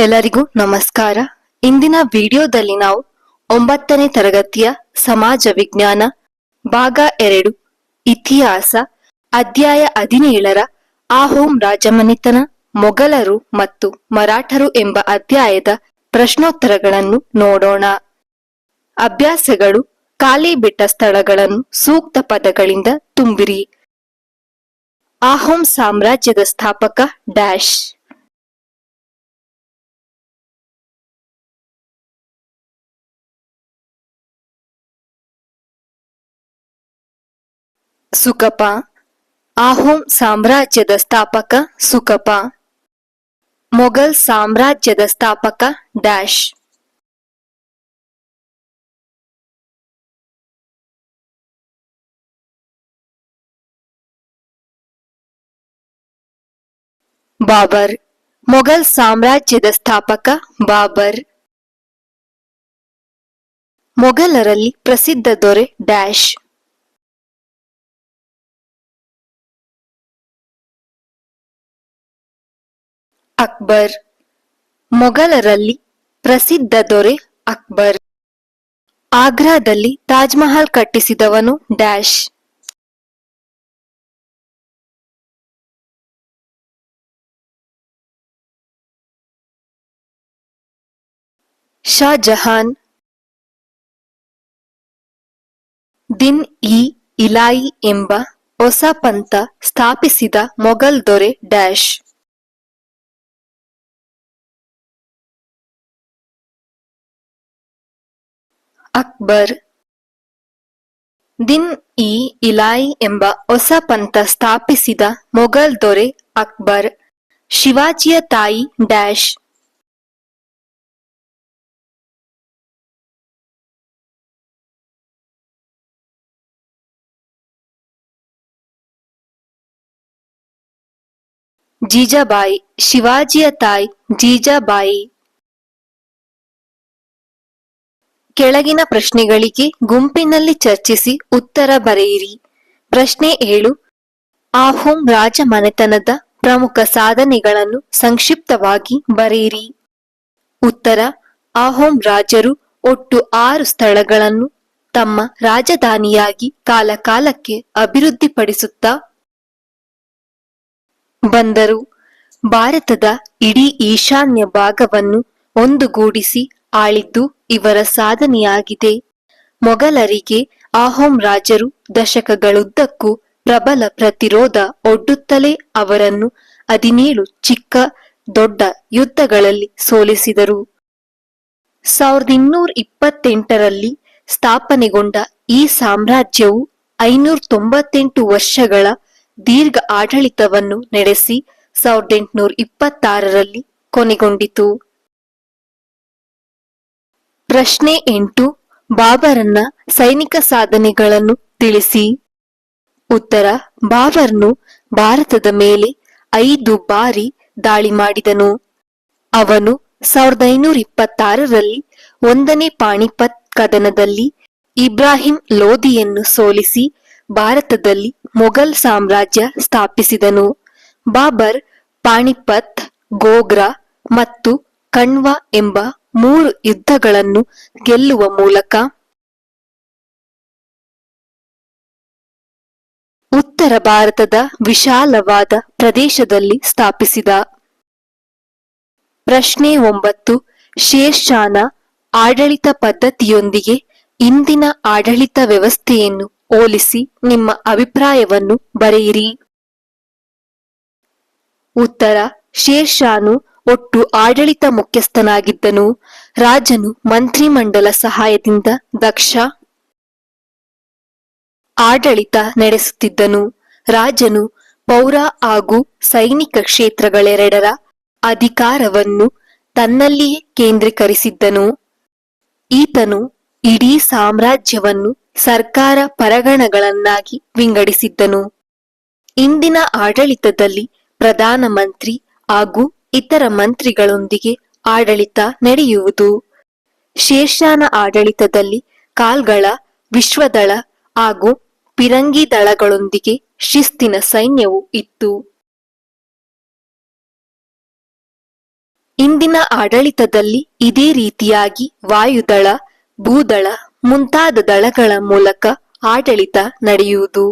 ಎಲ್ಲರಿಗೂ ನಮಸ್ಕಾರ. ಇಂದಿನ ವಿಡಿಯೋದಲ್ಲಿ ನಾವು ಒಂಬತ್ತನೇ ತರಗತಿಯ ಸಮಾಜ ವಿಜ್ಞಾನ ಭಾಗ ಎರಡು, ಇತಿಹಾಸ, ಅಧ್ಯಾಯ ಹದಿನೇಳರ ಆಹೋಂ ರಾಜಮನೆತನ, ಮೊಘಲರು ಮತ್ತು ಮರಾಠರು ಎಂಬ ಅಧ್ಯಾಯದ ಪ್ರಶ್ನೋತ್ತರಗಳನ್ನು ನೋಡೋಣ. ಅಭ್ಯಾಸಗಳು ಖಾಲಿ ಬಿಟ್ಟ ಸ್ಥಳಗಳನ್ನು ಸೂಕ್ತ ಪದಗಳಿಂದ ತುಂಬಿರಿ. ಆಹೋಂ ಸಾಮ್ರಾಜ್ಯದ ಸ್ಥಾಪಕ ಡ್ಯಾಶ್. ಸುಕಪ. ಆಹೋಂ ಸಾಮ್ರಾಜ್ಯದ ಸ್ಥಾಪಕ ಸುಕಪ. ಮೊಘಲ್ ಸಾಮ್ರಾಜ್ಯದ ಸ್ಥಾಪಕ ಡ್ಯಾಶ್. ಬಾಬರ್. ಮೊಘಲ್ ಸಾಮ್ರಾಜ್ಯದ ಸ್ಥಾಪಕ ಬಾಬರ್. ಮೊಘಲರಲ್ಲಿ ಪ್ರಸಿದ್ಧ ದೊರೆ ಡ್ಯಾಶ್. ಅಕ್ಬರ್. ಮೊಘಲರಲ್ಲಿ ಪ್ರಸಿದ್ಧ ದೊರೆ ಅಕ್ಬರ್. ಆಗ್ರಾದಲ್ಲಿ ತಾಜ್ಮಹಲ್ ಕಟ್ಟಿಸಿದವನು ಡ್ಯಾಶ್. ಶಾಜಹಾನ್ ದಿನ್ ಇ ಇಲಾಯಿ ಎಂಬ ಹೊಸ ಪಂಥ ಸ್ಥಾಪಿಸಿದ ಮೊಘಲ್ ದೊರೆ ಡ್ಯಾಶ್. ಅಕ್ಬರ್. ದಿನ್ ಇ ಇಲಾಯಿ ಎಂಬ ಹೊಸ ಪಂಥ ಸ್ಥಾಪಿಸಿದ ಮೊಘಲ್ ದೊರೆ ಅಕ್ಬರ್. ಶಿವಾಜಿಯ ತಾಯಿ ಡ್ಯಾಶ್. ಜೀಜಾಬಾಯಿ. ಶಿವಾಜಿಯ ತಾಯಿ ಜೀಜಾಬಾಯಿ. ಕೆಳಗಿನ ಪ್ರಶ್ನೆಗಳಿಗೆ ಗುಂಪಿನಲ್ಲಿ ಚರ್ಚಿಸಿ ಉತ್ತರ ಬರೆಯಿರಿ. ಪ್ರಶ್ನೆ ಏಳು. ಆಹೋಂ ರಾಜ ಮನೆತನದ ಪ್ರಮುಖ ಸಾಧನೆಗಳನ್ನು ಸಂಕ್ಷಿಪ್ತವಾಗಿ ಬರೆಯಿರಿ. ಉತ್ತರ. ಆಹೋಂ ರಾಜರು ಒಟ್ಟು ಆರು ಸ್ಥಳಗಳನ್ನು ತಮ್ಮ ರಾಜಧಾನಿಯಾಗಿ ಕಾಲಕಾಲಕ್ಕೆ ಅಭಿವೃದ್ಧಿಪಡಿಸುತ್ತಾ ಬಂದರು. ಭಾರತದ ಇಡೀ ಈಶಾನ್ಯ ಭಾಗವನ್ನು ಒಂದುಗೂಡಿಸಿ ಆಳಿದ್ದು ಇವರ ಸಾಧನೆಯಾಗಿದೆ. ಮೊಘಲರಿಗೆ ಆಹೋಂ ರಾಜರು ದಶಕಗಳುದ್ದಕ್ಕೂ ಪ್ರಬಲ ಪ್ರತಿರೋಧ ಒಡ್ಡುತ್ತಲೇ ಅವರನ್ನು ಹದಿನೇಳು ಚಿಕ್ಕ ದೊಡ್ಡ ಯುದ್ಧಗಳಲ್ಲಿ ಸೋಲಿಸಿದರು. ಸಾವಿರದ ಇನ್ನೂರ ಇಪ್ಪತ್ತೆಂಟರಲ್ಲಿ ಸ್ಥಾಪನೆಗೊಂಡ ಈ ಸಾಮ್ರಾಜ್ಯವು ಐನೂರ ತೊಂಬತ್ತೆಂಟು ವರ್ಷಗಳ ದೀರ್ಘ ಆಡಳಿತವನ್ನು ನಡೆಸಿ ಸಾವಿರದ ಎಂಟುನೂರ ಇಪ್ಪತ್ತಾರರಲ್ಲಿ ಕೊನೆಗೊಂಡಿತು. ಪ್ರಶ್ನೆ ಎಂಟು ಬಾಬರನ ಸೈನಿಕ ಸಾಧನೆಗಳನ್ನು ತಿಳಿಸಿ. ಉತ್ತರ, ಬಾಬರ್ನು ಭಾರತದ ಮೇಲೆ ಐದು ಬಾರಿ ದಾಳಿ ಮಾಡಿದನು. ಅವನು ಸಾವಿರದ ಐನೂರ ಇಪ್ಪತ್ತಾರರಲ್ಲಿ ಒಂದನೇ ಪಾಣಿಪತ್ ಕದನದಲ್ಲಿ ಇಬ್ರಾಹಿಂ ಲೋಧಿಯನ್ನು ಸೋಲಿಸಿ ಭಾರತದಲ್ಲಿ ಮೊಘಲ್ ಸಾಮ್ರಾಜ್ಯ ಸ್ಥಾಪಿಸಿದನು. ಬಾಬರ್, ಪಾಣಿಪತ್, ಗೋಗ್ರಾ ಮತ್ತು ಕಣ್ವಾ ಎಂಬ ಮೂರು ಯುದ್ಧಗಳನ್ನು ಗೆಲ್ಲುವ ಮೂಲಕ ಉತ್ತರ ಭಾರತದ ವಿಶಾಲವಾದ ಪ್ರದೇಶದಲ್ಲಿ ಸ್ಥಾಪಿಸಿದ. ಪ್ರಶ್ನೆ ಒಂಬತ್ತು, ಶೇರ್ಷಾನ ಆಡಳಿತ ಪದ್ಧತಿಯೊಂದಿಗೆ ಇಂದಿನ ಆಡಳಿತ ವ್ಯವಸ್ಥೆಯನ್ನು ಹೋಲಿಸಿ ನಿಮ್ಮ ಅಭಿಪ್ರಾಯವನ್ನು ಬರೆಯಿರಿ. ಉತ್ತರ, ಶೇರ್ಷಾನು ಒಟ್ಟು ಆಡಳಿತ ಮುಖ್ಯಸ್ಥನಾಗಿದ್ದನು. ರಾಜನು ಮಂತ್ರಿಮಂಡಲ ಸಹಾಯದಿಂದ ದಕ್ಷ ಆಡಳಿತ ನಡೆಸುತ್ತಿದ್ದನು. ರಾಜನು ಪೌರ ಹಾಗೂ ಸೈನಿಕ ಕ್ಷೇತ್ರಗಳೆರಡರ ಅಧಿಕಾರವನ್ನು ತನ್ನಲ್ಲಿಯೇ ಕೇಂದ್ರೀಕರಿಸಿದ್ದನು. ಈತನು ಇಡೀ ಸಾಮ್ರಾಜ್ಯವನ್ನು ಸರ್ಕಾರ ಪರಗಣಗಳನ್ನಾಗಿ ವಿಂಗಡಿಸಿದ್ದನು. ಇಂದಿನ ಆಡಳಿತದಲ್ಲಿ ಪ್ರಧಾನಮಂತ್ರಿ ಹಾಗೂ ಇತರ ಮಂತ್ರಿಗಳೊಂದಿಗೆ ಆಡಳಿತ ನಡೆಯುವುದು. ಶೇರ್ಷಾನ ಆಡಳಿತದಲ್ಲಿ ಕಾಲ್ಗಳ, ವಿಶ್ವದಳ ಹಾಗೂ ಪಿರಂಗಿ ದಳಗಳೊಂದಿಗೆ ಶಿಸ್ತಿನ ಸೈನ್ಯವು ಇತ್ತು. ಇಂದಿನ ಆಡಳಿತದಲ್ಲಿ ಇದೇ ರೀತಿಯಾಗಿ ವಾಯುದಳ, ಭೂದಳ ಮುಂತಾದ ದಳಗಳ ಮೂಲಕ ಆಡಳಿತ ನಡೆಯುವುದು.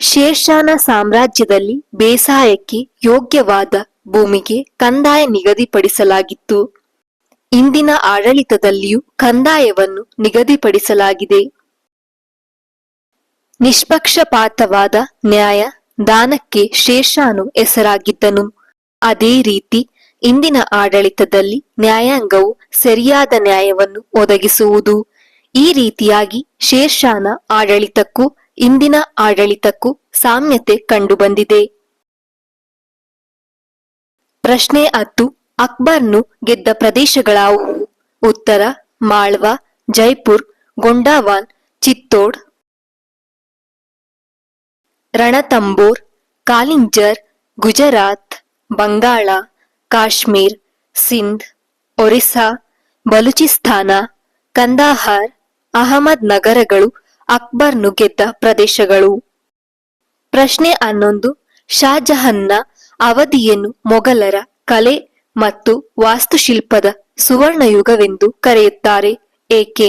ಶೇರ್ಷಾನ ಸಾಮ್ರಾಜ್ಯದಲ್ಲಿ ಬೇಸಾಯಕ್ಕೆ ಯೋಗ್ಯವಾದ ಭೂಮಿಗೆ ಕಂದಾಯ ನಿಗದಿಪಡಿಸಲಾಗಿತ್ತು. ಇಂದಿನ ಆಡಳಿತದಲ್ಲಿಯೂ ಕಂದಾಯವನ್ನು ನಿಗದಿಪಡಿಸಲಾಗಿದೆ. ನಿಷ್ಪಕ್ಷಪಾತವಾದ ನ್ಯಾಯ ದಾನಕ್ಕೆ ಶೇಷಾನು ಹೆಸರಾಗಿದ್ದನು. ಅದೇ ರೀತಿ ಇಂದಿನ ಆಡಳಿತದಲ್ಲಿ ನ್ಯಾಯಾಂಗವು ಸರಿಯಾದ ನ್ಯಾಯವನ್ನು ಒದಗಿಸುವುದು. ಈ ರೀತಿಯಾಗಿ ಶೇರ್ಷಾನ ಆಡಳಿತಕ್ಕೂ ಇಂದಿನ ಆಡಳಿತಕ್ಕೂ ಸಾಮ್ಯತೆ ಕಂಡುಬಂದಿದೆ. ಪ್ರಶ್ನೆ ಹತ್ತು. ಅಕ್ಬರ್ನು ಗೆದ್ದ ಪ್ರದೇಶಗಳಾವುವು ಉತ್ತರ, ಮಾಳ್ವಾ, ಜೈಪುರ್ ಗೊಂಡಾವಾನ್ ಚಿತ್ತೋಡ್, ರಣತಂಬೋರ್, ಕಾಲಿಂಜರ್, ಗುಜರಾತ್, ಬಂಗಾಳ, ಕಾಶ್ಮೀರ್, ಸಿಂಧ್, ಒರಿಸ್ಸಾ, ಬಲೂಚಿಸ್ತಾನ, ಕಂದಾಹಾರ್, ಅಹಮದ್ ನಗರಗಳು ಅಕ್ಬರ್ನು ಗೆದ್ದ ಪ್ರದೇಶಗಳು? ಪ್ರಶ್ನೆ ಹನ್ನೊಂದು. ಶಾಜಹನ್ನ ಅವಧಿಯನ್ನು ಮೊಘಲರ ಕಲೆ ಮತ್ತು ವಾಸ್ತುಶಿಲ್ಪದ ಸುವರ್ಣಯುಗವೆಂದು ಕರೆಯುತ್ತಾರೆ. ಏಕೆ?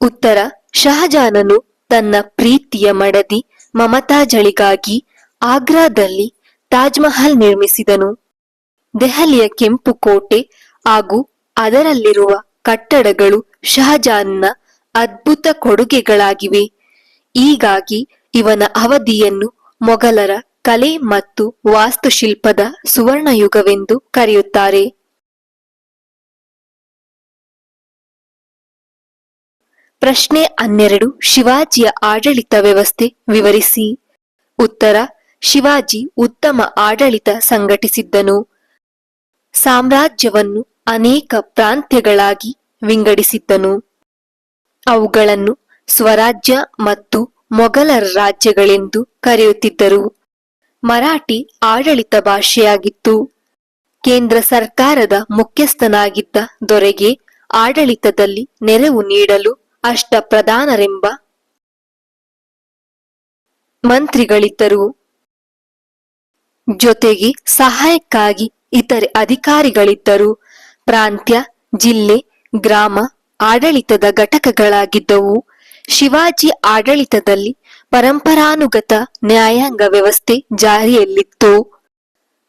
ಉತ್ತರ. ಶಹಜಾನನು ತನ್ನ ಪ್ರೀತಿಯ ಮಡದಿ ಮಮತಾಜಳಿಗಾಗಿ ಆಗ್ರಾದಲ್ಲಿ ತಾಜ್ಮಹಲ್ ನಿರ್ಮಿಸಿದನು. ದೆಹಲಿಯ ಕೆಂಪು ಕೋಟೆ ಹಾಗೂ ಅದರಲ್ಲಿರುವ ಕಟ್ಟಡಗಳು ಶಹಜಾನ್ನ ಅದ್ಭುತ ಕೊಡುಗೆಗಳಾಗಿವೆ. ಹೀಗಾಗಿ ಇವನ ಅವಧಿಯನ್ನು ಮೊಘಲರ ಕಲೆ ಮತ್ತು ವಾಸ್ತುಶಿಲ್ಪದ ಸುವರ್ಣಯುಗವೆಂದು ಕರೆಯುತ್ತಾರೆ. ಪ್ರಶ್ನೆ ಹನ್ನೆರಡು, ಶಿವಾಜಿಯ ಆಡಳಿತ ವ್ಯವಸ್ಥೆ ವಿವರಿಸಿ. ಉತ್ತರ, ಶಿವಾಜಿ ಉತ್ತಮ ಆಡಳಿತ ಸಂಘಟಿಸಿದ್ದನು. ಸಾಮ್ರಾಜ್ಯವನ್ನು ಅನೇಕ ಪ್ರಾಂತ್ಯಗಳಾಗಿ ವಿಂಗಡಿಸಿದ್ದನು. ಅವುಗಳನ್ನು ಸ್ವರಾಜ್ಯ ಮತ್ತು ಮೊಘಲರ ರಾಜ್ಯಗಳೆಂದು ಕರೆಯುತ್ತಿದ್ದರು. ಮರಾಠಿ ಆಡಳಿತ ಭಾಷೆಯಾಗಿತ್ತು. ಕೇಂದ್ರ ಸರ್ಕಾರದ ಮುಖ್ಯಸ್ಥನಾಗಿದ್ದ ದೊರೆಗೆ ಆಡಳಿತದಲ್ಲಿ ನೆರವು ನೀಡಲು ಅಷ್ಟ ಪ್ರಧಾನರೆಂಬ ಮಂತ್ರಿಗಳಿದ್ದರು. ಜೊತೆಗೆ ಸಹಾಯಕ್ಕಾಗಿ ಇತರೆ ಅಧಿಕಾರಿಗಳಿದ್ದರು. ಪ್ರಾಂತ್ಯ, ಜಿಲ್ಲೆ, ಗ್ರಾಮ ಆಡಳಿತದ ಘಟಕಗಳಾಗಿದ್ದವು. ಶಿವಾಜಿ ಆಡಳಿತದಲ್ಲಿ ಪರಂಪರಾನುಗತ ನ್ಯಾಯಾಂಗ ವ್ಯವಸ್ಥೆ ಜಾರಿಯಲ್ಲಿತ್ತು.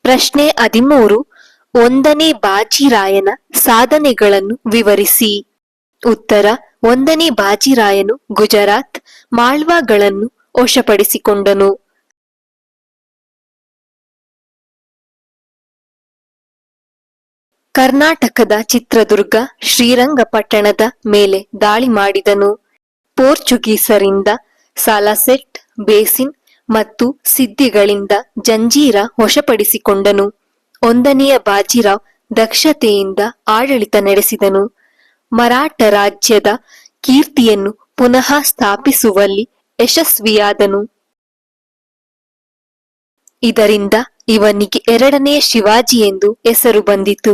ಪ್ರಶ್ನೆ ಹದಿಮೂರು, ಒಂದನೇ ಬಾಜಿರಾಯನ ಸಾಧನೆಗಳನ್ನು ವಿವರಿಸಿ. ಉತ್ತರ, ಒಂದನೇ ಬಾಜಿರಾಯನು ಗುಜರಾತ್ ಮಾಳ್ವಾಗಳನ್ನು ವಶಪಡಿಸಿಕೊಂಡನು. ಕರ್ನಾಟಕದ ಚಿತ್ರದುರ್ಗ ಶ್ರೀರಂಗಪಟ್ಟಣದ ಮೇಲೆ ದಾಳಿ ಮಾಡಿದನು. ಪೋರ್ಚುಗೀಸರಿಂದ ಸಾಲಾಸೆಟ್, ಬೇಸಿನ್ ಮತ್ತು ಸಿದ್ಧಿಗಳಿಂದ ಜಂಜೀರ ವಶಪಡಿಸಿಕೊಂಡನು. ಒಂದನೆಯ ಬಾಜಿರಾವ್ ದಕ್ಷತೆಯಿಂದ ಆಡಳಿತ ನಡೆಸಿದನು. ಮರಾಠ ರಾಜ್ಯದ ಕೀರ್ತಿಯನ್ನು ಪುನಃ ಸ್ಥಾಪಿಸುವಲ್ಲಿ ಯಶಸ್ವಿಯಾದನು. ಇದರಿಂದ ಇವನಿಗೆ ಎರಡನೆಯ ಶಿವಾಜಿ ಎಂದು ಹೆಸರು ಬಂದಿತು.